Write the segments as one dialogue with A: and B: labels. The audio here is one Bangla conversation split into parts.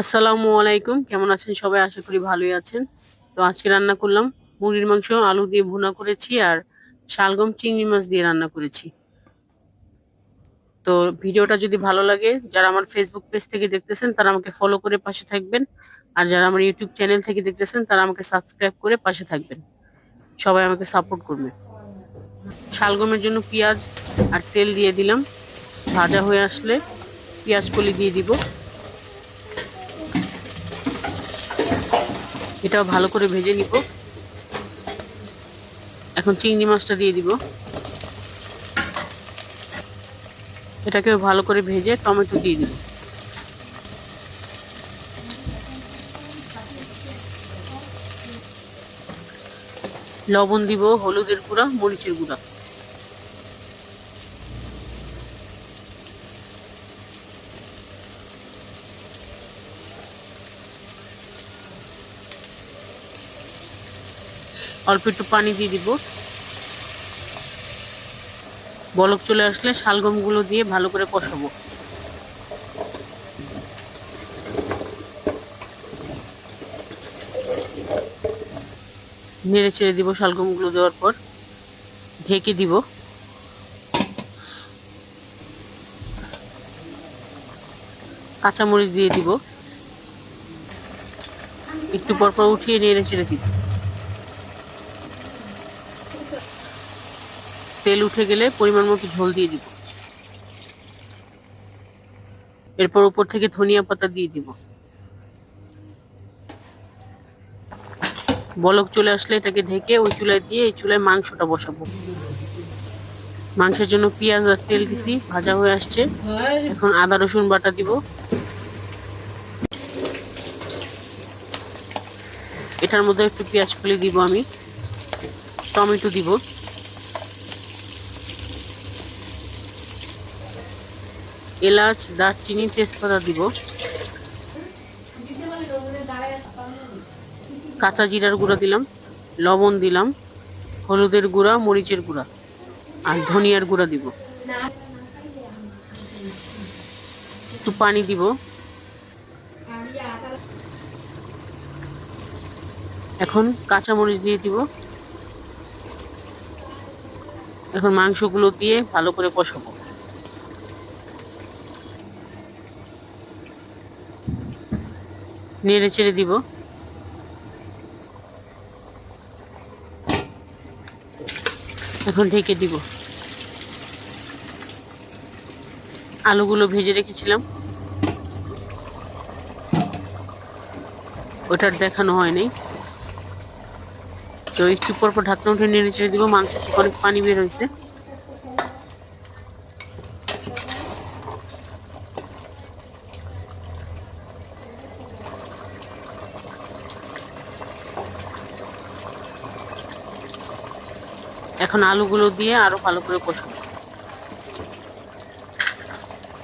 A: আসসালামু আলাইকুম। কেমন আছেন সবাই? আশা করি ভালোই আছেন। তো আজকে রান্না করলাম মুরগির মাংস, আলু দিয়ে ভুনা করেছি আর শালগম চিংড়ি মাছ দিয়ে রান্না করেছি। তো ভিডিওটা যদি ভালো লাগে, যারা আমার ফেসবুক পেজ থেকে দেখতেছেন, তারা আমাকে ফলো করে পাশে থাকবেন। আর যারা আমার ইউটিউব চ্যানেল থেকে দেখতেছেন, তারা আমাকে সাবস্ক্রাইব করে পাশে থাকবেন। সবাই আমাকে সাপোর্ট করবে। শালগমের জন্য পেঁয়াজ আর তেল দিয়ে দিলাম। ভাজা হয়ে আসলে পেঁয়াজ কলি দিয়ে দিব। এটাও ভালো করে ভেজে নিব। এখন চিংড়ি মাছটা দিয়ে দিব। এটাকেও ভালো করে ভেজে টমেটো দিয়ে দিব। লবণ দিব, হলুদের গুঁড়া, মরিচের গুঁড়া। অল্প একটু পানি দিয়ে দিব। বলক চলে আসলে শালগমগুলো দিয়ে ভালো করে কষাবো। নেড়ে ছেড়ে দিব শালগমগুলো দেওয়ার পর। ঢেকে দিব। কাঁচামরিচ দিয়ে দিব। একটু পর পর উঠিয়ে নেড়ে ছেড়ে দিব। তেল উঠে গেলে পরিমাণ মতো ঝোল দিয়ে দিব। এরপর উপর থেকে ধনিয়া পাতা দিয়ে দিব। বলক চলে আসলে এটাকে ঢেকে ওই চুলায় দিয়ে এই চুলায় মাংসটা বসাবো। মাংসের জন্য পেঁয়াজ আর তেল দিছি, ভাজা হয়ে আসছে। এখন আদা, রসুন বাটা দিব। এটার মধ্যে একটু পেঁয়াজ খুলে দিব আমি। টমেটো দিব। এলাচ, দারচিনি, তেজপাতা দিব। কাঁচা জিরার গুঁড়া দিলাম, লবণ দিলাম, হলুদের গুঁড়া, মরিচের গুঁড়া, আর ধনিয়ার গুঁড়া দিব। একটু পানি দিব। এখন কাঁচা মরিচ দিয়ে দিব। এখন মাংসগুলো দিয়ে ভালো করে কষাবো। নেড়ে চেড়ে দিব। এখন ঢেকে দিব। আলুগুলো ভেজে রেখেছিলাম। ওটার দেখানো হয়নি তো একটু পর পর ঢাকনা উঠে নেড়ে চেড়ে দিব মাংস অনেক পানি বের হয়েছে। এখন আলুগুলো দিয়ে আরও ভালো করে কষাবো।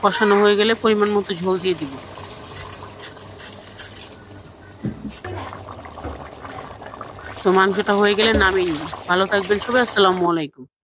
A: কষানো হয়ে গেলে পরিমাণ মতো ঝোল দিয়ে দিব। তো মাংসটা হয়ে গেলে নামিয়ে নিন ভালো থাকবেন সবাই আসসালামু আলাইকুম।